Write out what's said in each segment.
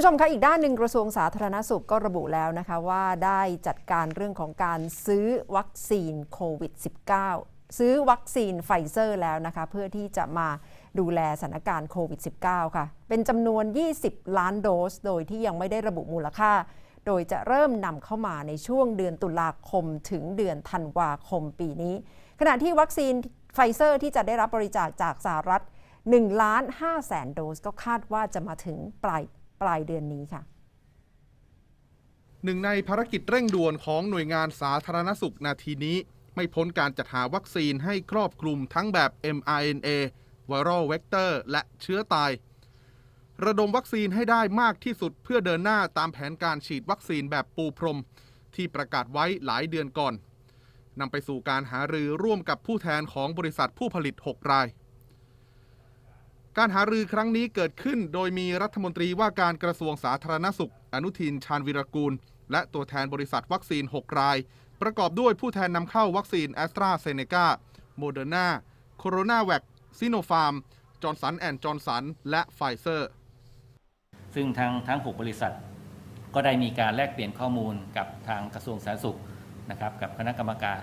ผู้ชมคะอีกด้านหนึ่งกระทรวงสาธารณสุขก็ระบุแล้วนะคะว่าได้จัดการเรื่องของการซื้อวัคซีนโควิด -19 ซื้อวัคซีนไฟเซอร์แล้วนะคะ เพื่อที่จะมาดูแลสถานการณ์โควิด -19 ค่ะ เป็นจำนวน 20 ล้านโดส โดยที่ยังไม่ได้ระบุมูลค่า โดยจะเริ่มนำเข้ามาในช่วงเดือนตุลาคมถึงเดือนธันวาคมปีนี้ ขณะที่วัคซีนไฟเซอร์ที่จะได้รับบริจาคจากสหรัฐ1ล้าน5แสนโดสก็คาดว่าจะมาถึงปลาย ปลายเดือนนี้ค่ะหนึ่งในภารกิจเร่งด่วนของหน่วยงานสาธารณสุขนาทีนี้ ไม่พ้นการจัดหาวัคซีนให้ครอบคลุมทั้งแบบ mRNA Viral Vector และเชื้อตาย ระดมวัคซีนให้ได้มากที่สุดเพื่อเดินหน้าตามแผนการฉีดวัคซีนแบบปูพรม ที่ประกาศไว้หลายเดือนก่อนนำไปสู่การหารือร่วมกับผู้แทนของบริษัทผู้ผลิต 6 ราย การหารือครั้งนี้เกิดขึ้น โดยมีรัฐมนตรีว่าการกระทรวงสาธารณสุข อนุทินชาญวิรกูล และตัวแทนบริษัทวัคซีน 6 ราย ประกอบด้วยผู้แทนนำเข้าวัคซีนแอสตราเซเนกาโมเดอร์นาโคโรนาแวคซิโนฟาร์มจอร์นสันแอนด์จอร์นสันและไฟเซอร์ ซึ่งทั้งทั้ง 6 บริษัท ก็ได้มีการแลกเปลี่ยนข้อมูลกับทางกระทรวงสาธารณสุขนะครับกับคณะกรรมการ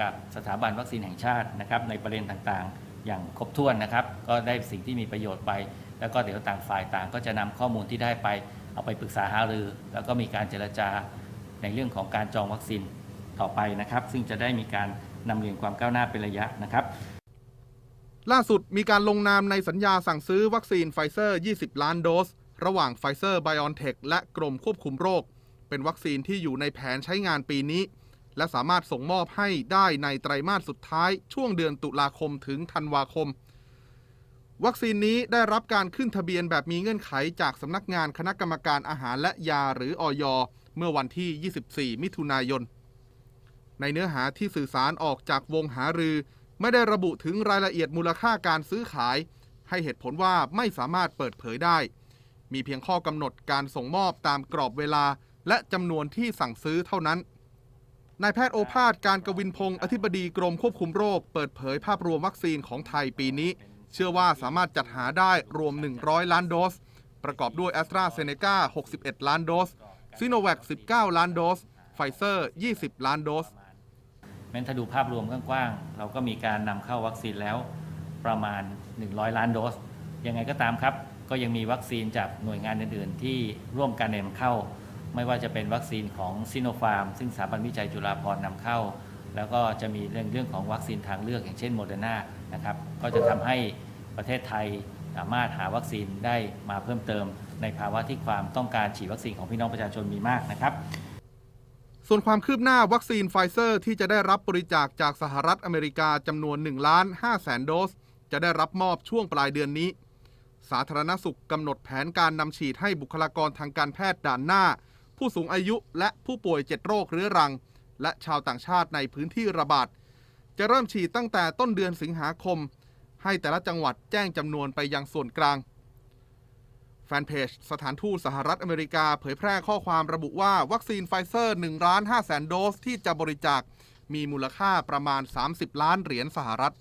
กับสถาบันวัคซีนแห่งชาตินะครับในประเด็นต่างๆ อย่างครบถ้วนนะครับ ก็ได้สิ่งที่มีประโยชน์ไป แล้วก็เดี๋ยวต่างฝ่ายต่าง ก็จะนำข้อมูลที่ได้ไป เอาไปปรึกษาหารือ แล้วก็มีการเจรจาในเรื่องของการจองวัคซีนต่อไปนะครับ ซึ่งจะได้มีการนำเรียนความก้าวหน้าเป็นระยะนะครับ ล่าสุดมีการลงนามในสัญญาสั่งซื้อวัคซีนไฟเซอร์ 20 ล้านโดส ระหว่างไฟเซอร์ไบออนเทคและกรมควบคุมโรค เป็นวัคซีนที่อยู่ในแผนใช้งานปีนี้ และสามารถส่งมอบให้ได้ในไตรมาสสุดท้ายช่วงเดือนตุลาคมถึงธันวาคม วัคซีนนี้ได้รับการขึ้นทะเบียนแบบมีเงื่อนไขจากสำนักงานคณะกรรมการอาหารและยาหรืออยเมื่อวันที่ 24 มิถุนายน ในเนื้อหาที่สื่อสารออกจากวงหารือ ไม่ได้ระบุถึงรายละเอียดมูลค่าการซื้อขาย ให้เหตุผลว่าไม่สามารถเปิดเผยได้ มีเพียงข้อกำหนดการส่งมอบตามกรอบเวลา และจำนวนที่สั่งซื้อเท่านั้น นายแพทย์โอภาสการกวินพงศ์อธิบดีกรมควบคุมโรค เปิดเผยภาพรวมวัคซีนของไทยปีนี้ เชื่อว่าสามารถจัดหาได้รวม 100 ล้านโดส ประกอบด้วยแอสตราเซเนกา61 ล้านโดสซิโนแวค19 ล้านโดสไฟเซอร์ 20 ล้านโดสแม้นถ้าดูภาพรวมกว้างๆ เราก็มีการนำเข้าวัคซีนแล้วประมาณ 100 ล้านโดส ยังไงก็ตามครับ ก็ยังมีวัคซีนจากหน่วยงานอื่นๆ ที่ร่วมกันนำเข้า ไม่ว่าจะเป็นวัคซีนของซิโนฟาร์ม ซึ่งสถาบันวิจัยจุฬาภรณ์นำเข้า แล้วก็จะมีเรื่องเรื่องของวัคซีนทางเลือกอย่างเช่นโมเดอร์นานะครับก็จะทำให้ประเทศไทยสามารถหาวัคซีนได้มาเพิ่มเติม ในภาวะที่ความต้องการฉีดวัคซีนของพี่น้องประชาชนมีมากนะครับ ส่วนความคืบหน้าวัคซีนไฟเซอร์ที่จะได้รับบริจาคจากสหรัฐอเมริกาจำนวน1ล้าน5แสนโดส จะได้รับมอบช่วงปลายเดือนนี้ สาธารณสุขกำหนดแผนการนำฉีดให้บุคลากรทางการแพทย์ด่านหน้า ผู้สูงอายุและผู้ป่วยเจ็ดโรคเรื้อรัง และชาวต่างชาติในพื้นที่ระบาด จะเริ่มฉีดตั้งแต่ต้นเดือนสิงหาคม ให้แต่ละจังหวัดแจ้งจำนวนไปยังส่วนกลาง แฟนเพจสถานทูตสหรัฐอเมริกาเผยแพร่ข้อความระบุว่าวัคซีนไฟเซอร์1ล้าน5แสนโดสที่จะบริจาคมีมูลค่าประมาณ 30 ล้านเหรียญสหรัฐ